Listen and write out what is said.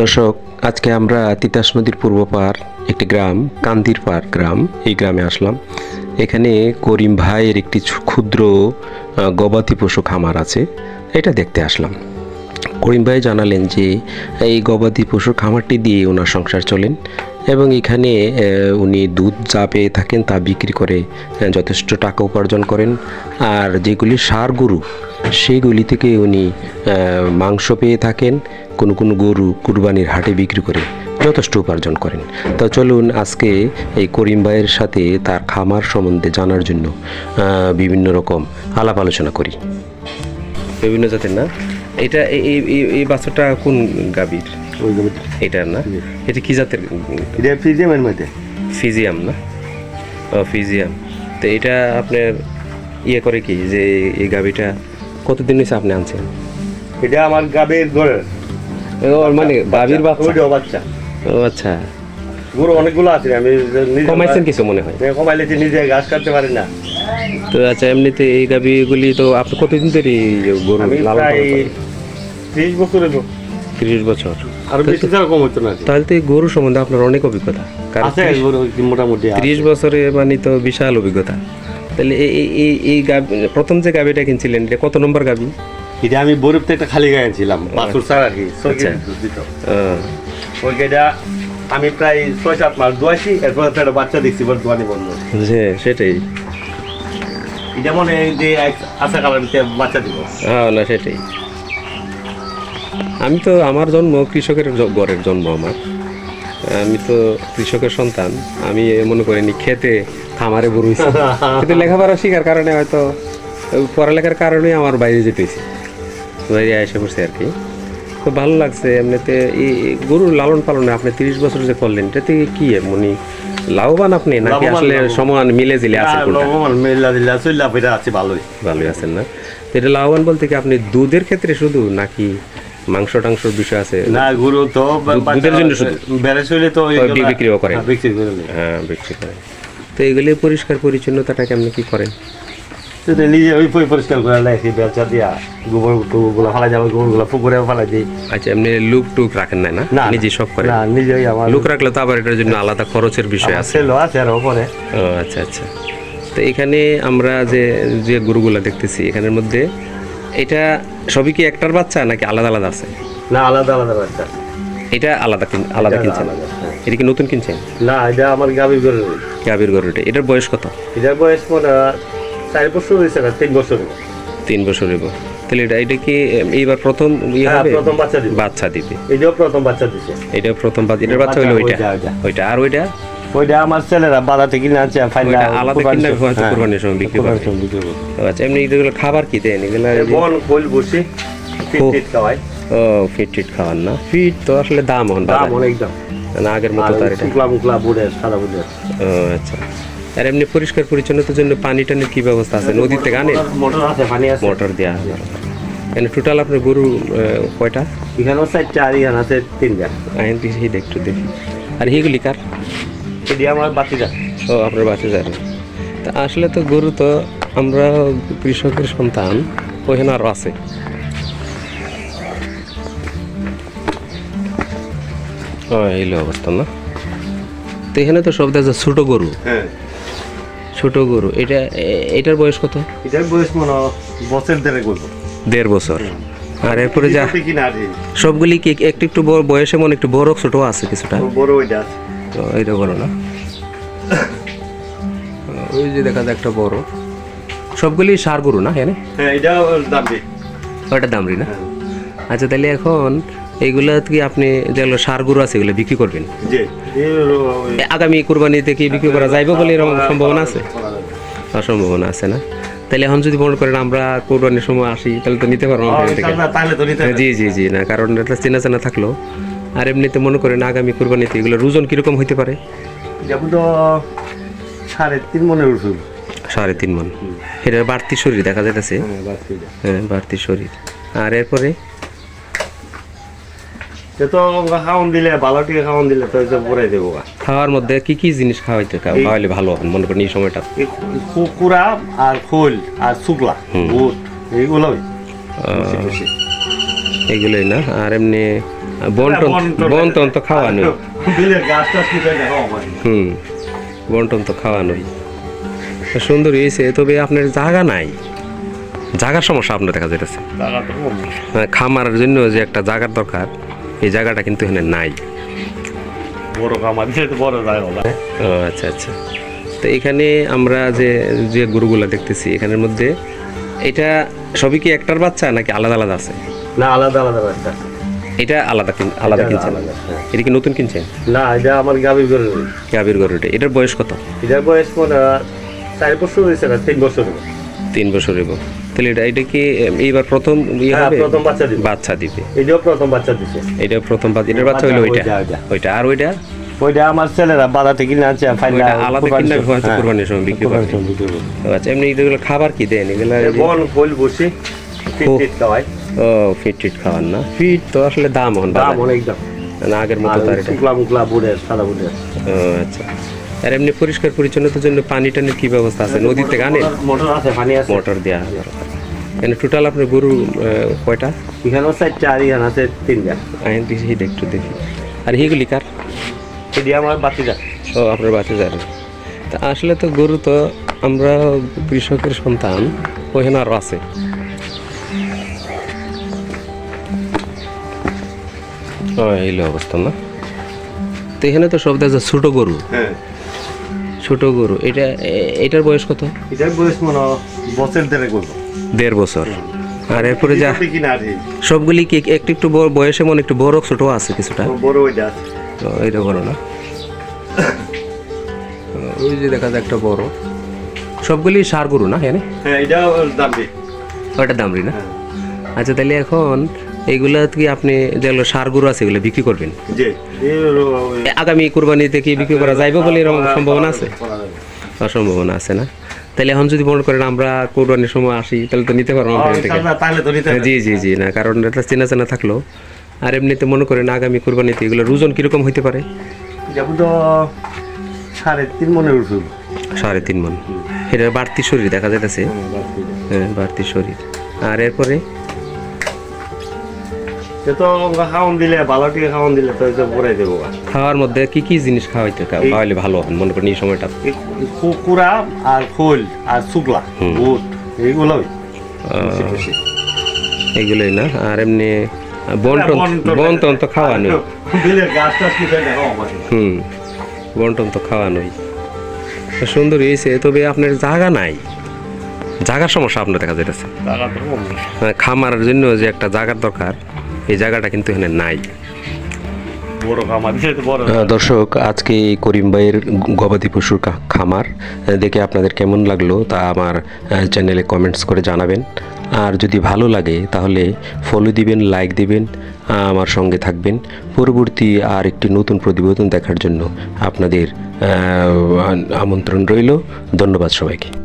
দর্শক, আজকে আমরা তিতাস নদীর পূর্ব পার একটি গ্রাম, কান্দির পার গ্রাম, এই গ্রামে আসলাম। এখানে করিম ভাইয়ের একটি ক্ষুদ্র গবাদি পশু খামার আছে। এটা দেখতে আসলাম। করিম ভাই জানালেন যে, এই গবাদি পশুর খামারটি দিয়ে ওনার সংসার চলেন। এবং এখানে উনি দুধ যা পেয়ে থাকেন তা বিক্রি করে যথেষ্ট টাকা উপার্জন করেন। আর যেগুলি সার গরু, সেইগুলি থেকে উনি মাংস পেয়ে থাকেন, কোনো কোনো গরু কুরবানির হাটে বিক্রি করে যথেষ্ট উপার্জন করেন। তো চলুন আজকে এই করিম ভাইয়ের সাথে তার খামার সম্বন্ধে জানার জন্য বিভিন্ন রকম আলাপ আলোচনা করি। বিভিন্ন জাতের না? এটা এই- বাচ্চাটা কোন গাভীর? ওই জমিতে এটা না? এটা কি জাতের? এটা ফ্রিজিয়ামের মধ্যে। ফিজিয়াম না? ও ফিজিয়াম তো এটা আপনার ইয়ে করে কি যে এই গাভীটা কতদিন হয়েছে আপনি আনছেন? এটা আমার গাবের ঘরের মানে গাভীর বাচ্চা? ওইটাও বাচ্চা। ও আচ্ছা। গরু অনেকগুলো আছে আমি কমাইছেন কিছু মনে হয়? আমি কমাইলেছি নিজে ঘাস কাটতে পারি না। তো আচ্ছা এমনিতে এই গাভীগুলি তো আপনি কতদিন ধরে গরু লালন পালন করেন? ত্রিশ বছর হলো তিরিশ বছর। আরও বেশি ছাড়া কম হতো না তাহলে তো এই গরু সম্বন্ধে আপনার অনেক অভিজ্ঞতা। আছে গরু মোটামুটি। ত্রিশ বছরে মানে তো বিশাল অভিজ্ঞতা। তাহলে এই এই এই এই গাভী প্রথম যে গাভীটা কিনছিলেন এটা কত নম্বর গাভী এটা আমি বরফতে একটা খালি গায়ে ছিলাম বাছুর ছাড়া কি আচ্ছা। ওই গাড়িটা আমি প্রায় ছয় সাত মাস দোয়াইছি এরপর একটা বাচ্চা দেখছি বল দোয়ানি বন্ধ যে সেটাই। এটা মনে হয় যে আশা কালার বাচ্চা দিব। হ্যাঁ না সেটাই। আমি তো আমার জন্ম কৃষকের ঘরের জন্ম আমার। আমি তো কৃষকের সন্তান। আমি মনে করিনি খেতে খামারে হয়েছি কিন্তু লেখাপড়া শেখার কারণে হয়তো পড়ালেখার কারণে আমার বাইরে যেতেছি। বাইরে এসে পড়ছে আর কি। তো ভালো লাগছে। এমনিতে এই গরুর লালন পালনে আপনি তিরিশ বছর যে করলেন এটা থেকে কি মানে লাভবান আপনি? নাকি আসলে সমান মিলে জিলে আছে দিলা আছে ভালোই। ভালোই আছেন না? তো এটা লাভবান বলতে কি আপনি দুধের ক্ষেত্রে শুধু নাকি মাংস টাংসর বিষয় আছে। না গুরু তো দুধ- দুধের জন্য শুধু? বেড়ে চলে তো বিক্রিও করেন? হ্যাঁ, বিক্রি করে হ্যাঁ বিক্রি করেন তো এগুলি পরিষ্কার পরিচ্ছন্নতাটা কেমন কি করেন? নিজে ওই পরি- পরিষ্কার করে লাইছি বেলচা দিয়া গোবর গোবরগুলো ফালাই যাবে গোবরগুলো পুকুরে ফালাই দিই আচ্ছা এমনি লুক টুক রাখেন না? না নিজে সব করেন? না নিজেই আমার লুক রাখলে তো আবার এটার জন্য আলাদা খরচের বিষয় আছে। আছে আর ওপরে। ও আচ্ছা আচ্ছা। তো এখানে আমরা যে যে গরুগুলা দেখতেছি এখানের মধ্যে এটা সবই কি একটার বাচ্চা নাকি আলাদা আলাদা আছে? না আলাদা আলাদা বাচ্চা। এটা আলাদা আলাদা কিনছেন? হ্যাঁ। এটা কি নতুন কিনছেন? না এটা আমার গাভীর গরু গাভীর গরুটা এটার বয়স কত? এটার বয়স মনে চার বছর হয়েছে না তিন বছর। তিন বছর হইব। তাহলে এটা এটা কি এইবার প্রথম ইয়ে হ্যাঁ, হবে? প্রথম বাচ্চা দিবে। বাচ্চা দিবে। এটাও প্রথম বাচ্চা দিছে। এটা প্রথম বাচ্চা এটার বাচ্চা হলো ওইটা। ওইটা। আর ওইটা? ওইটা আমার ছেলেরা বাজাতে কিনে আনছে ফাইনাল আলাদা কিনে হয়তো কোরবানির সময় বিক্রি ও আচ্ছা এমনি এগুলো খাবার কি দেন? এগুলো বন খোল বসে ও। ফিট খাওয়াই। ও ফিট টিট খাওয়ান না? ফিট তো আসলে দাম হন দাম। অনেক দাম। না আগের মতো তো আর এটা। শুকলা মুকলা বুড়ে সাদা বুড়ে। ও আচ্ছা। আর এমনি পরিষ্কার পরিচ্ছন্নতার জন্য পানি টানির কি ব্যবস্থা আছে? নদী থেকে আনে মোটর আছে পানি আছে। মোটর দেওয়া এখানে টোটাল আপনার গরু কয়টা? এখানেও চারটা আর এখানে আছে আইন দিয়েছি দেখি আর এইগুলি কার? এটি আমার বাতিটা ও আপনার তা আসলে তো গরু তো আমরা কৃষকের সন্তান ওখানে আরও আছে। ও এইলো অবস্থা না? তো এখানে তো সব দেখা ছোট গরু। হ্যাঁ। ছোট গরু। এটা এটার বয়স কত? এটার বয়স মনে হয় বছর দেড়ে বছর। আর এরপরে যা সবগুলি কি একটু একটু বড় বয়সে মনে একটু বড় ছোট আছে কিছুটা। বড় ওইটা আছে। তো এইটা বড় না। ওই যে দেখা যায় একটা বড়। সবগুলি সার গরু না হ্যাঁ হ্যাঁ বেশি। ওটা দামরি না? আচ্ছা তাহলে এখন এইগুলা কি আপনি যেগুলো সার গরু আছে এগুলো বিক্রি করবেন? আগামী কুরবানিতে কি বিক্রি করা যাইবে বলে এরকম সম্ভাবনা আছে? সম্ভাবনা আছে না? তাহলে এখন যদি মনে করেন আমরা কোরবানির সময় আসি তাহলে তো নিতে পারব। জি জি জি না কারণ এটা চেনা চেনা থাকল। আর এমনিতে মনে করেন আগামী কুরবানিতে এগুলোর ওজন কীরকম হইতে পারে? যেমন তো সাড়ে তিন মনের ওষুধ সাড়ে তিন মন। এটা বাড়তি শরীর দেখা যাইতেছে? হ্যাঁ বাড়তি শরীর। আর এরপরে? তো খাওয়ান দিলে ভালো টিকে খাওয়ান দিলে তো পরে দেবো খাওয়ার মধ্যে কি কি জিনিস খাওয়াইতে খাওয়াইলে ভালো হবে মনে করেন এই সময়টা? কুকুরা আর খোল আর শুকলা। এগুলোই না? আর এমনি বন্টন বন্টন তো খাওয়ানোই। কি হুম বন্টন তো খাওয়ানোই। সুন্দর হয়েছে তবে আপনার জায়গা নাই। জায়গার সমস্যা আপনার দেখা কম। মানে খামারের জন্য যে একটা জায়গার দরকার এই জায়গাটা কিন্তু এখানে নাই। বড় খামার বড় জায়গা ও আচ্ছা আচ্ছা। তো এখানে আমরা যে যে গরুগুলা দেখতেছি এখানের মধ্যে এটা সবই কি একটার বাচ্চা নাকি আলাদা আলাদা আছে? না আলাদা আলাদা একটা এটা আলাদা কিন- আলাদা কিনছেন? হ্যাঁ। এটা কি নতুন কিনছেন? না এটা আমার গাবি করে গাভীর গরুটা। এটার বয়স কত? এটার বয়স মনে চার বছর হয়েছে না তিন বছর তিন বছর এবং তাহলে এটা এটা কি এইবার প্রথম ইয়ে হ্যাঁ, হবে? প্রথম বাচ্চা দিবে। বাচ্চা দিবে। এটাও প্রথম বাচ্চা দিছে। এটা প্রথম বাচ্চা এটার বাচ্চা হলো ওইটা? ওইটা, আর ওইটা? ওইটা আমার ছেলেরা বাধা থেকে কিনে আনছে ফাইনাল আলাদা কিনা হয়তো কুরবানির সময় বিক্রি করবে। আচ্ছা এমনি এগুলো খাবার কি দেন? এগুলো বল ফুল বসি ও। টিট খাওয়াই ও ফিট টিট খাওয়ান না। ফিট তো আসলে দাম হন দাম বাজারে। অনেক দাম। না আগের মতো তার শুকলা মুকলা বুড়ের সাদা বুড়ের ও আচ্ছা। আর এমনি পরিষ্কার পরিচ্ছন্নতার জন্য পানি টানির কি ব্যবস্থা আছে? নদী থেকে আনে মোটর- আছে পানি আছে। মোটর দেওয়া এখানে টোটাল আপনার গরু কয়টা? চারটা আর এখানে আছে তিনটা আইন দেখি এটা একটু দেখি। আর এইগুলি কার? এটি আমার ও আপনার যার তা আসলে তো গরু তো আমরা কৃষকের সন্তান ওখানে আরও আছে। ও এইলো অবস্থা না? তো এখানে তো সব দেখা ছোটো গরু। হ্যাঁ। ছোট গরু। এটা এটার বয়স কত? এটার বয়স মনে হয় বছর দেড়ে বছর। আর এরপরে যা এই। সবগুলি কি একটু একটু বড় বয়সে মনে একটু বড় ছোট আছে কিছুটা? বড় ওইটা তো এটা বড় না? ওই যে দেখা যায় একটা বড়। সবগুলি সার গরু না হ্যাঁ হ্যাঁ এটাও দাম ওটা দামরি না? হ্যাঁ। আচ্ছা তাহলে এখন এইগুলা কি আপনি যেগুলো সার গরু আছে এগুলো বিক্রি করবেন? আগামী কুরবানিতে কি বিক্রি করা যাইবে বলে এরকম সম্ভাবনা আছে। অসম্ভাবনা আছে না? তাহলে এখন যদি মনে করেন আমরা কোরবানির সময় আসি তাহলে তো নিতে পারব। জি জি জি না কারণ এটা চেনা চেনা থাকল। আর এমনিতে মনে করেন আগামী কোরবানিতে এগুলো ওজন কীরকম হইতে পারে? যেমন তো সাড়ে তিন মনের সাড়ে তিন মন। এটার বাড়তি শরীর দেখা যাইতেছে। হ্যাঁ বাড়তি শরীর। আর এরপরে? সে তো খাওয়ান দিলে ভালো টিকে খাওয়ান দিলে তো এটা পরে দেবো। খাওয়ার মধ্যে কি কি জিনিস খাওয়াইতে খাওয়াইলে ভালো হয় মনে করেন এই সময়টা। এই কু- কুড়া আর খোল আর শুকলা বুট বেশি। এগুলোই না? আর এমনি বন্টন বন্টন- বন্টন তো কি হুম বন্টন তো খাওয়ানোই। তো সুন্দর হয়েছে তবে আপনার জায়গা নাই। জায়গার সমস্যা আপনার দেখা কম মানে খামারের জন্য যে একটা জায়গার দরকার। এই জায়গাটা কিন্তু এখানে নাই। দর্শক আজকে এই করিম ভাইয়ের গবাদি পশুর খামার দেখে আপনাদের কেমন লাগল তা আমার চ্যানেলে কমেন্টস করে জানাবেন। আর যদি ভালো লাগে তাহলে ফলো দিবেন লাইক দিবেন আমার সঙ্গে থাকবেন। পরবর্তী আর একটি নতুন প্রতিবেদন দেখার জন্য আপনাদের আমন্ত্রণ রইল। ধন্যবাদ সবাইকে।